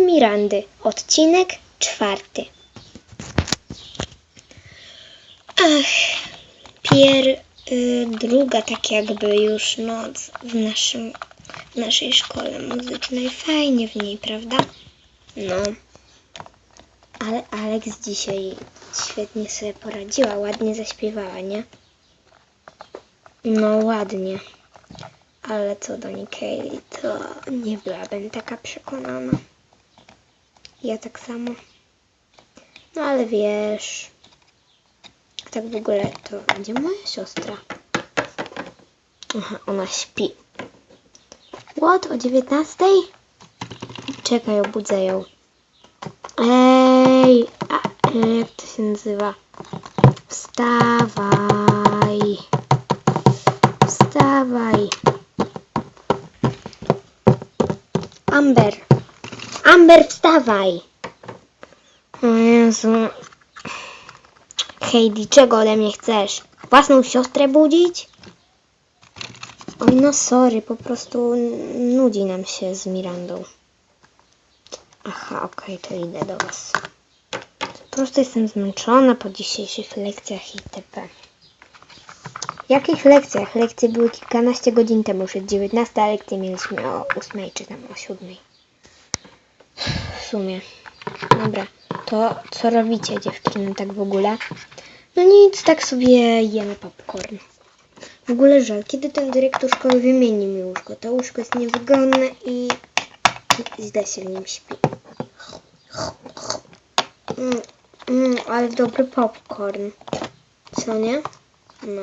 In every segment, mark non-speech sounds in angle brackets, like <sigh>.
Mirandy, odcinek czwarty. Ach, pier... Y, druga tak jakby już noc w, naszym, w naszej szkole muzycznej. Fajnie w niej, prawda? No. Ale Alex dzisiaj świetnie sobie poradziła, ładnie zaśpiewała, nie? No ładnie. Ale co do Nikeli, to nie byłabym taka przekonana. Ja tak samo. No ale wiesz, tak w ogóle to gdzie moja siostra? Aha, ona śpi. What? O 19? Czekaj, obudzę ją. Ej, a, jak to się nazywa? Wstawaj. Wstawaj. Amber. Amber, wstawaj. O Jezu. Heidi, czego ode mnie chcesz? Własną siostrę budzić? Oj, no sorry, po prostu nudzi nam się z Mirandą. Aha, okej, to idę do was. Po prostu jestem zmęczona po dzisiejszych lekcjach itp. Jakich lekcjach? Lekcje były kilkanaście godzin temu, już jest 19, a lekcje mieliśmy o 8 czy tam o 7. Sumie. Dobra, to co robicie dziewczyny tak w ogóle? No nic, tak sobie jemy popcorn. W ogóle żal, kiedy ten dyrektor szkoły wymieni mi łóżko? To łóżko jest niewygodne i źle się w nim śpi. Mm, mm, ale dobry popcorn. Co nie? No.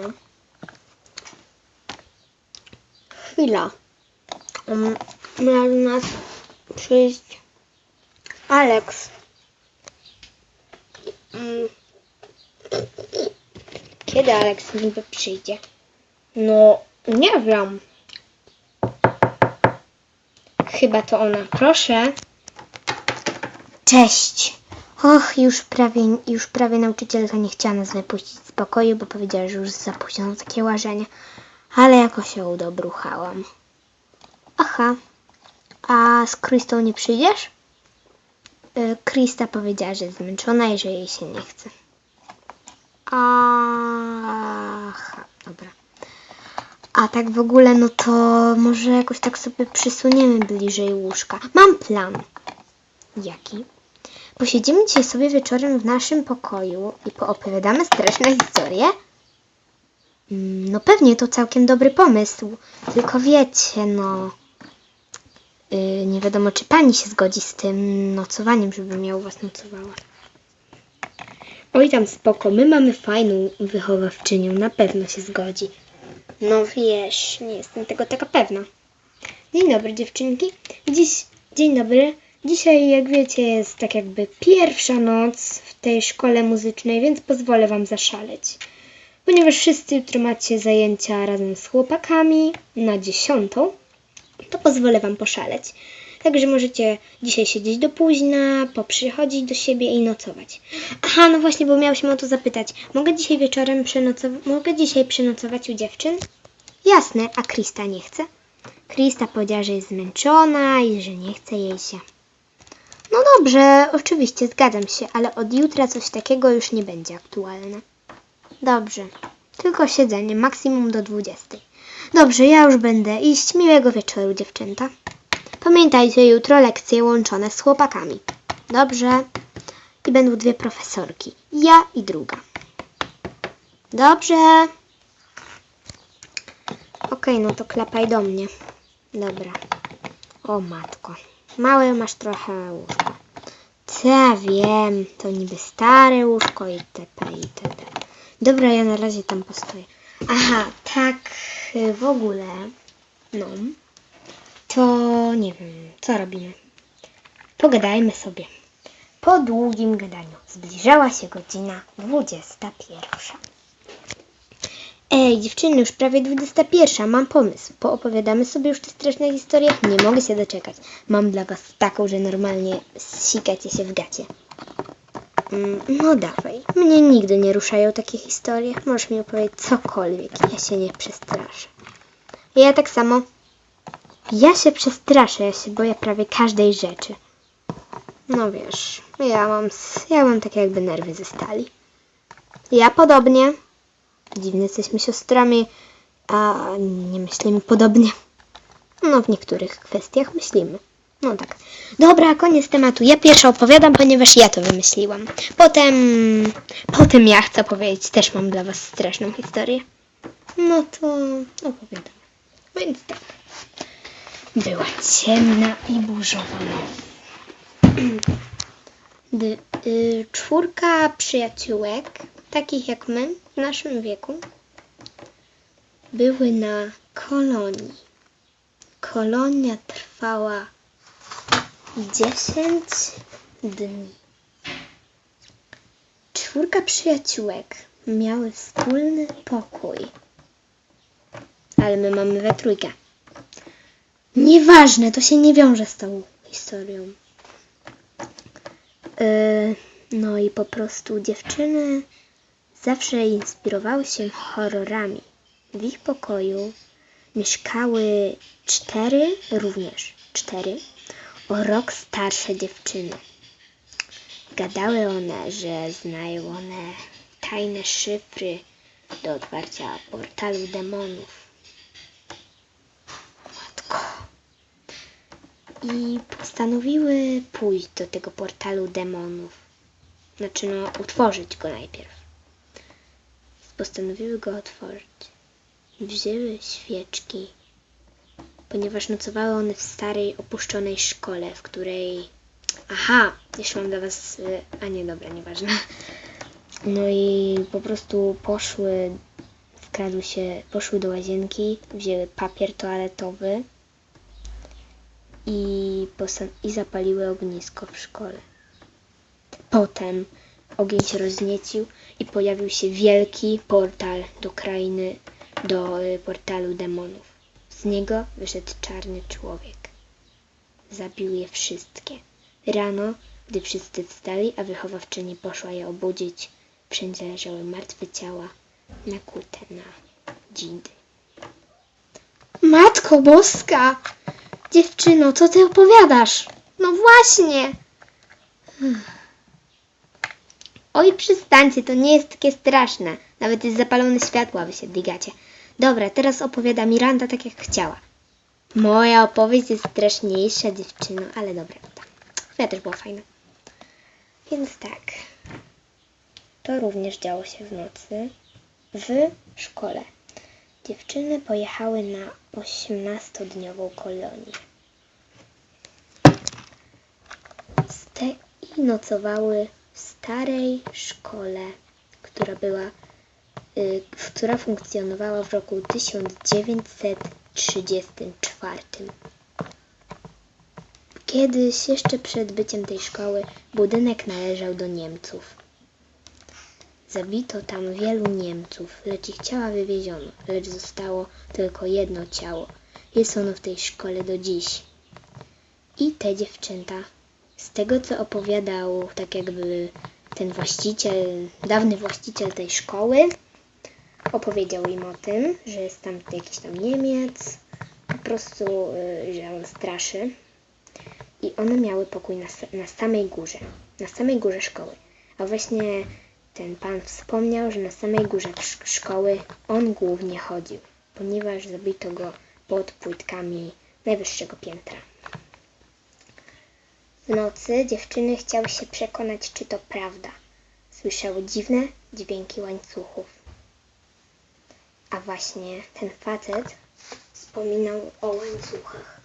Chwila. Um, miał do nas przyjść Alex. Mm. Kiedy Alex niby przyjdzie? No, nie wiem. Chyba to ona. Proszę. Cześć. Och, już prawie, już prawie nauczycielka nie chciała nas wypuścić z pokoju, bo powiedziała, że już za późno na takie łażenie. Ale jakoś się udobruchałam. Aha. A z Krystą nie przyjdziesz? Y, Krista powiedziała, że jest zmęczona i że jej się nie chce. Aha, dobra. A tak w ogóle, no to może jakoś tak sobie przysuniemy bliżej łóżka. Mam plan. Jaki? Posiedzimy dzisiaj sobie wieczorem w naszym pokoju i poopowiadamy straszne historie? Mm, No pewnie, to całkiem dobry pomysł. Tylko wiecie, no... Yy, nie wiadomo, czy pani się zgodzi z tym nocowaniem, żebym ja u was nocowała. Oj tam spoko, my mamy fajną wychowawczynią, na pewno się zgodzi. No wiesz, nie jestem tego taka pewna. Dzień dobry dziewczynki. Dziś, dzień dobry. Dzisiaj, jak wiecie, jest tak jakby pierwsza noc w tej szkole muzycznej, więc pozwolę wam zaszaleć. Ponieważ wszyscy jutro macie zajęcia razem z chłopakami na dziesiątą, to pozwolę wam poszaleć. Także możecie dzisiaj siedzieć do późna, poprzychodzić do siebie i nocować. Aha, no właśnie, bo miałyśmy o to zapytać. Mogę dzisiaj wieczorem przenocować, mogę dzisiaj przenocować u dziewczyn? Jasne, a Krista nie chce? Krista powiedziała, że jest zmęczona i że nie chce jej się. No dobrze, oczywiście, zgadzam się, ale od jutra coś takiego już nie będzie aktualne. Dobrze, tylko siedzenie, maksimum do 20. Dobrze, ja już będę iść. Miłego wieczoru, dziewczęta. Pamiętajcie, jutro lekcje łączone z chłopakami. Dobrze. I będą dwie profesorki. Ja i druga. Dobrze. Okej, no to klapaj do mnie. Dobra. O matko. Małe masz trochę łóżko. Ja wiem, to niby stare łóżko itp. itd. Dobra, ja na razie tam postoję. Aha, tak y, w ogóle, no, to nie wiem, co robimy. Pogadajmy sobie. Po długim gadaniu zbliżała się godzina 21. Ej, dziewczyny, już prawie 21. Mam pomysł. Poopowiadamy sobie już te straszne historie? Nie mogę się doczekać. Mam dla was taką, że normalnie sikacie się w gacie. Mm, No dawaj. Mnie nigdy nie ruszają takie historie. Możesz mi opowiedzieć cokolwiek. Ja się nie przestraszę. Ja tak samo. Ja się przestraszę. Ja się boję prawie każdej rzeczy. No wiesz, ja mam, ja mam tak jakby nerwy ze stali. Ja podobnie. Dziwne jesteśmy siostrami, a nie myślimy podobnie. No, w niektórych kwestiach myślimy. No tak. Dobra, koniec tematu. Ja pierwsza opowiadam, ponieważ ja to wymyśliłam. Potem, potem ja chcę powiedzieć, też mam dla was straszną historię. No to opowiadam. Więc tak. Była ciemna i burzowa <clears throat> y, czwórka przyjaciółek, takich jak my, w naszym wieku, były na kolonii. Kolonia trwała 10 dni. Czwórka przyjaciółek miały wspólny pokój. Ale my mamy we trójkę. Nieważne, to się nie wiąże z tą historią. Yy, no i po prostu dziewczyny zawsze inspirowały się horrorami. W ich pokoju mieszkały cztery, również cztery, o rok starsze dziewczyny. Gadały one, że znają one tajne szyfry do otwarcia portalu demonów. Matko. I postanowiły pójść do tego portalu demonów. Znaczy, no, utworzyć go najpierw. Postanowiły go otworzyć. Wzięły świeczki, ponieważ nocowały one w starej, opuszczonej szkole, w której. Aha, jeszcze mam dla Was. y, A nie, dobra, nieważne. No i po prostu poszły, wkradły się, poszły do łazienki, wzięły papier toaletowy i, i zapaliły ognisko w szkole. Potem ogień się rozniecił i pojawił się wielki portal do krainy, do y, portalu demonów. Z niego wyszedł czarny człowiek. Zabił je wszystkie. Rano, gdy wszyscy wstali, a wychowawczyni poszła je obudzić, wszędzie leżały martwe ciała, nakute na dzidy. Matko Boska! Dziewczyno, co ty opowiadasz? No właśnie! Oj, przestańcie, to nie jest takie straszne. Nawet jest zapalone światło, a wy się digacie. Dobra, teraz opowiada Miranda tak jak chciała. Moja opowieść jest straszniejsza, dziewczyno, ale dobra. Tak. Twoja też była fajna. Więc tak. To również działo się w nocy w szkole. Dziewczyny pojechały na 18-dniową kolonię. Z te i nocowały w starej szkole, która była, która funkcjonowała w roku 1934. Kiedyś, jeszcze przed byciem tej szkoły, budynek należał do Niemców. Zabito tam wielu Niemców, lecz ich ciała wywieziono, lecz zostało tylko jedno ciało. Jest ono w tej szkole do dziś. I te dziewczęta, z tego co opowiadał tak jakby ten właściciel, dawny właściciel tej szkoły, opowiedział im o tym, że jest tam jakiś tam Niemiec, po prostu, y, że on straszy. I one miały pokój na, na samej górze, na samej górze szkoły. A właśnie ten pan wspomniał, że na samej górze sz- szkoły on głównie chodził, ponieważ zabito go pod płytkami najwyższego piętra. W nocy dziewczyny chciały się przekonać, czy to prawda. Słyszały dziwne dźwięki łańcuchów. A właśnie ten facet wspominał o łańcuchach.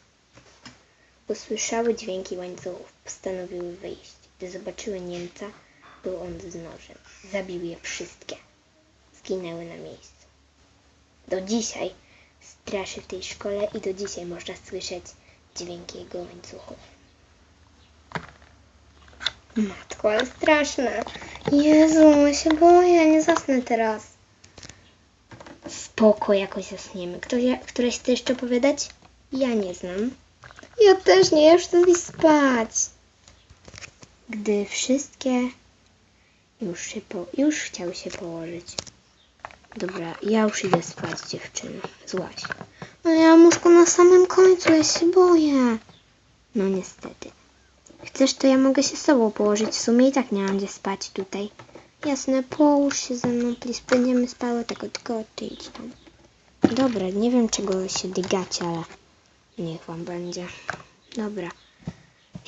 Usłyszały dźwięki łańcuchów, postanowiły wyjść. Gdy zobaczyły Niemca, był on z nożem. Zabił je wszystkie. Zginęły na miejscu. Do dzisiaj straszy w tej szkole i do dzisiaj można słyszeć dźwięki jego łańcuchów. Matko, ale straszne. Jezu, ja się boję, nie zasnę teraz. Spoko, jakoś zasniemy. Ktoś, któreś chce jeszcze opowiadać? Ja nie znam. Ja też nie, ja już chcę iść spać. Gdy wszystkie już się po, już chciały się położyć. Dobra, ja już idę spać, dziewczyny. Złaś. No ja łóżko na samym końcu, ja się boję. No niestety. Chcesz, to ja mogę się z sobą położyć. W sumie i tak nie mam gdzie spać tutaj. Jasne, połóż się ze mną, please. Będziemy spały, tylko, tylko ty idź tam. Dobra, nie wiem czego się dygacie, ale niech wam będzie. Dobra.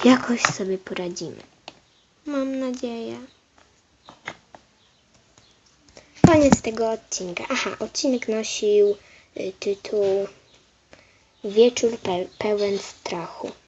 Jakoś sobie poradzimy. Mam nadzieję. Koniec tego odcinka. Aha, odcinek nosił y, tytuł Wieczór pe- pełen strachu.